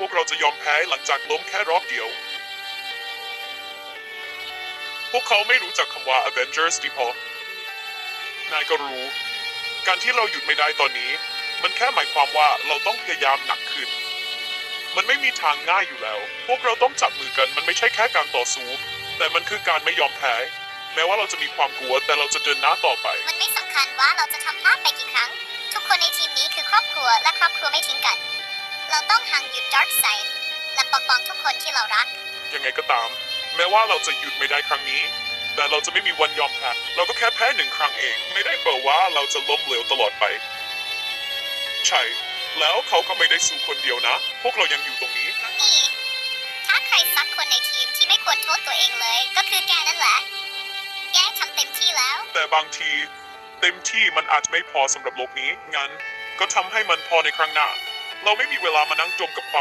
พวกเราจะยอมแพ้หลังจากล้มแค่รอบเดียว พวกเขาไม่รู้จักคำว่า Avengers ดีพอนายก็รู้ การที่เราหยุดไม่ได้ตอนนี้ มันแค่หมายความว่าเราต้องพยายามหนักขึ้น มันไม่มีทางง่ายอยู่แล้ว พวกเราต้องจับมือกัน มันไม่ใช่แค่การต่อสู้ แต่มันคือการไม่ยอมแพ้ แม้ว่าเราจะมีความกลัว แต่เราจะเดินหน้าต่อไป มันไม่สำคัญว่าเราจะทำพลาดไปกี่ครั้ง ทุกคนในทีมนี้คือครอบครัวและครอบครัวไม่ทิ้งกัน เราต้องห่างหยุด Dark Side และปกป้องทุกคนที่เรารัก ยังไงก็ตาม แม้ว่าเราจะหยุดไม่ได้ครั้งนี้ แต่เราจะไม่มีวันยอมแพ้เราก็แค่แพ้หนึ่งครั้งเอง ไม่ได้แปลว่าเราจะล้มเหลวตลอดไป ใช่ แล้วเขาก็ไม่ได้สู้คนเดียวนะ พวกเรายังอยู่ตรงนี้ นี่ ถ้าใครสักคนในทีมที่ไม่ควรโทษตัวเองเลย ก็คือแกนั่นแหละ แกทำเต็มที่แล้ว แต่บางที เต็มที่มันอาจจะไม่พอสำหรับโลกนี้งั้น ก็ทำให้มันพอในครั้งหน้า เราไม่มีเวลามานั่งจมกับความ